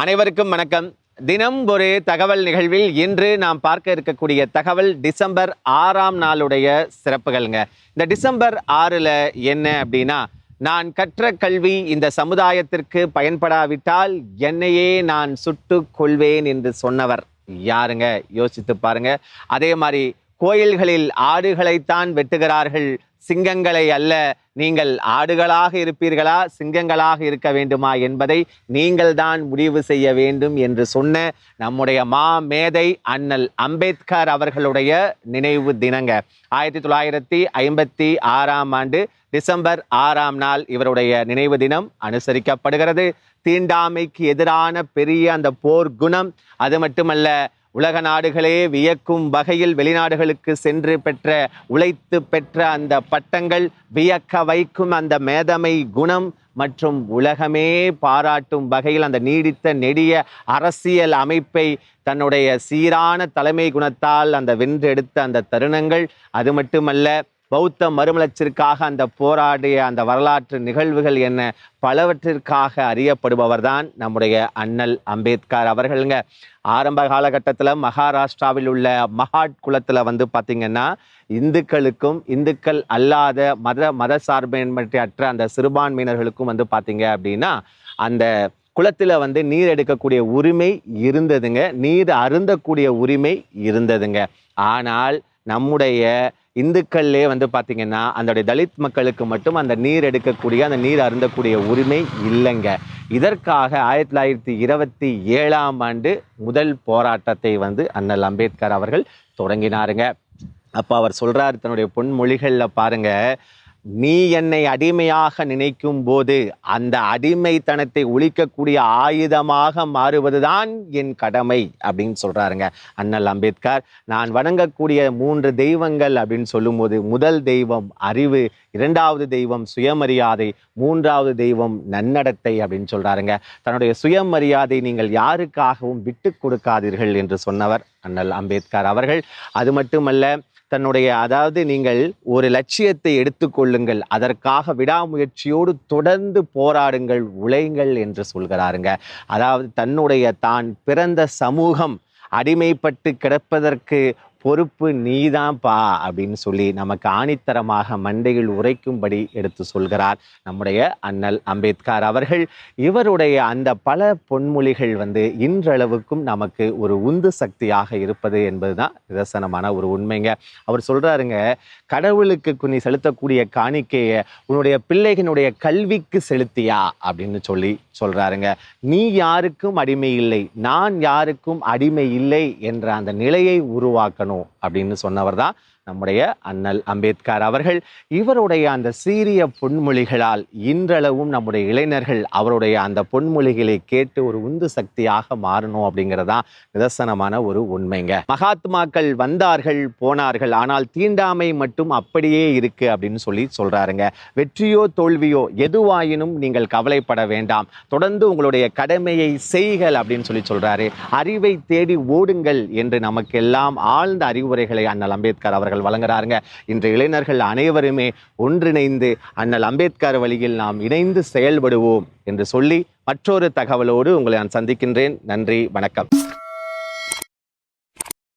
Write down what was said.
அனைவருக்கும் வணக்கம். தினம் ஒரு தகவல் நிகழ்வில் இன்று நாம் பார்க்க இருக்கக்கூடிய தகவல் டிசம்பர் ஆறாம் நாளுடைய சிறப்புகள்ங்க. இந்த டிசம்பர் ஆறில் என்ன அப்படின்னா நான் கற்ற கல்வி இந்த சமுதாயத்திற்கு பயன்படாவிட்டால் என்னையே நான் சுட்டு கொள்வேன் என்று சொன்னவர் யாருங்க? யோசித்து பாருங்க. அதே மாதிரி கோயில்களில் ஆடுகளைத்தான் வெட்டுகிறார்கள். சிங்கங்களை அல்ல நீங்கள் ஆடுகளாக இருப்பீர்களா? சிங்கங்களாக இருக்க வேண்டுமா என்பதை நீங்கள் தான் முடிவு செய்ய வேண்டும் என்று சொன்ன நம்முடைய மா மேதை அண்ணல் அம்பேத்கர் அவர்களுடைய நினைவு தினங்க. ஆயிரத்தி தொள்ளாயிரத்தி ஐம்பத்தி ஆறாம் ஆண்டு டிசம்பர் ஆறாம் நாள் இவருடைய நினைவு தினம் அனுசரிக்கப்படுகிறது. தீண்டாமைக்கு எதிரான பெரிய அந்த போர் குணம் அது மட்டுமல்ல உலக நாடுகளே வியக்கும் வகையில் வெளிநாடுகளுக்கு சென்று பெற்ற உழைத்து பெற்ற அந்த பட்டங்கள் வியக்க வைக்கும் அந்த மேதமை குணம் மற்றும் உலகமே பாராட்டும் வகையில் அந்த நீடித்த நெடிய அரசியல் அமைப்பை தன்னுடைய சீரான தலைமை குணத்தால் அந்த வென்றெடுத்த அந்த தருணங்கள். அது மட்டுமல்ல பௌத்த மறுமலர்ச்சிற்காக அந்த போராடிய அந்த வரலாற்று நிகழ்வுகள் என்ன? பலவற்றிற்காக அறியப்படுபவர்தான் நம்முடைய அண்ணல் அம்பேத்கர் அவர்களுங்க. ஆரம்ப காலகட்டத்தில் மகாராஷ்டிராவில் உள்ள மகாட் குலத்தில் வந்து பார்த்திங்கன்னா இந்துக்களுக்கும் இந்துக்கள் அல்லாத மத மத சார்பின்மையற்ற அந்த சிறுபான்மையினர்களுக்கும் வந்து பார்த்திங்க அப்படின்னா அந்த குளத்தில் வந்து நீர் எடுக்கக்கூடிய உரிமை இருந்ததுங்க. நீர் அருந்தக்கூடிய உரிமை இருந்ததுங்க. ஆனால் நம்முடைய இந்துக்கள்லே வந்து பார்த்தீங்கன்னா அந்த தலித் மக்களுக்கு மட்டும் அந்த நீர் எடுக்கக்கூடிய அந்த நீர் அருந்தக்கூடிய உரிமை இல்லைங்க. இதற்காக ஆயிரத்தி தொள்ளாயிரத்தி இருபத்தி ஏழாம் ஆண்டு முதல் போராட்டத்தை வந்து அண்ணல் அம்பேத்கர் அவர்கள் தொடங்கினாருங்க. அப்போ அவர் சொல்கிறார் தன்னுடைய பொன்மொழிகளில் பாருங்கள் நீ என்னை அடிமையாக நினைக்கும் போது அந்த அடிமைத்தனத்தை ஒழிக்கக்கூடிய ஆயுதமாக மாறுவதுதான் என் கடமை அப்படின்னு சொல்றாருங்க அண்ணல் அம்பேத்கர். நான் வணங்கக்கூடிய மூன்று தெய்வங்கள் அப்படின்னு சொல்லும்போது முதல் தெய்வம் அறிவு இரண்டாவது தெய்வம் சுயமரியாதை மூன்றாவது தெய்வம் நன்னடத்தை அப்படின்னு சொல்றாருங்க. தன்னுடைய சுயமரியாதை நீங்கள் யாருக்காகவும் விட்டு கொடுக்காதீர்கள் என்று சொன்னவர் அண்ணல் அம்பேத்கர் அவர்கள். அது மட்டுமல்ல தன்னுடைய அதாவது நீங்கள் ஒரு லட்சியத்தை எடுத்துக்கொள்ளுங்கள் அதற்காக விடாமுயற்சியோடு தொடர்ந்து போராடுங்கள் உழைங்கள் என்று சொல்கிறாருங்க. அதாவது தன்னுடைய தான் பிறந்த சமூகம் அடிமைப்பட்டு கிடப்பதற்கு பொறுப்பு நீதான்ப்பா அப்படின்னு சொல்லி நமக்கு ஆணித்தரமாக மண்டையில் உரைக்கும்படி எடுத்து சொல்கிறார் நம்முடைய அண்ணல் அம்பேத்கர் அவர்கள். இவருடைய அந்த பல பொன்மொழிகள் வந்து இன்றளவுக்கும் நமக்கு ஒரு உந்து சக்தியாக இருப்பது என்பதுதான் நிதர்சனமான ஒரு உண்மைங்க. அவர் சொல்றாருங்க கடவுளுக்கு நீ செலுத்தக்கூடிய காணிக்கையை உன்னுடைய பிள்ளைகளுடைய கல்விக்கு செலுத்தியா? அப்படின்னு சொல்லி சொல்றாருங்க. நீ யாருக்கும் அடிமை இல்லை நான் யாருக்கும் அடிமை இல்லை என்ற அந்த நிலையை உருவாக்கணும் அப்படின்னு சொன்னவர் தான் நம்முடைய அண்ணல் அம்பேத்கர் அவர்கள் இவருடைய அந்த சீரிய பொன்மொழிகளால் இன்றளவும் நம்முடைய இளைஞர்கள் அவருடைய அந்த பொன்மொழிகளை கேட்டு ஒரு உந்து சக்தியாக மாறணும் அப்படிங்கிறதா நிதர்சனமான ஒரு உண்மைங்க. மகாத்மாக்கள் வந்தார்கள் போனார்கள் ஆனால் தீண்டாமை மட்டும் அப்படியே இருக்கு அப்படின்னு சொல்லி சொல்றாருங்க. வெற்றியோ தோல்வியோ எதுவாயினும் நீங்கள் கவலைப்பட வேண்டாம். தொடர்ந்து உங்களுடைய கடமையை செய்கள் அப்படின்னு சொல்லி சொல்றாரு. அறிவை தேடி ஓடுங்கள் என்று நமக்கெல்லாம் ஆழ்ந்த அறிவுரைகளை அண்ணல் அம்பேத்கர் அவர்கள் வழங்குறாருங்க. இன்று இளைஞர்கள் அனைவருமே ஒன்றிணைந்து அண்ணல் அம்பேத்கர் வழியில் நாம் இணைந்து செயல்படுவோம் என்று சொல்லி மற்றொரு தகவலோடு உங்களை நான் சந்திக்கின்றேன். நன்றி வணக்கம்.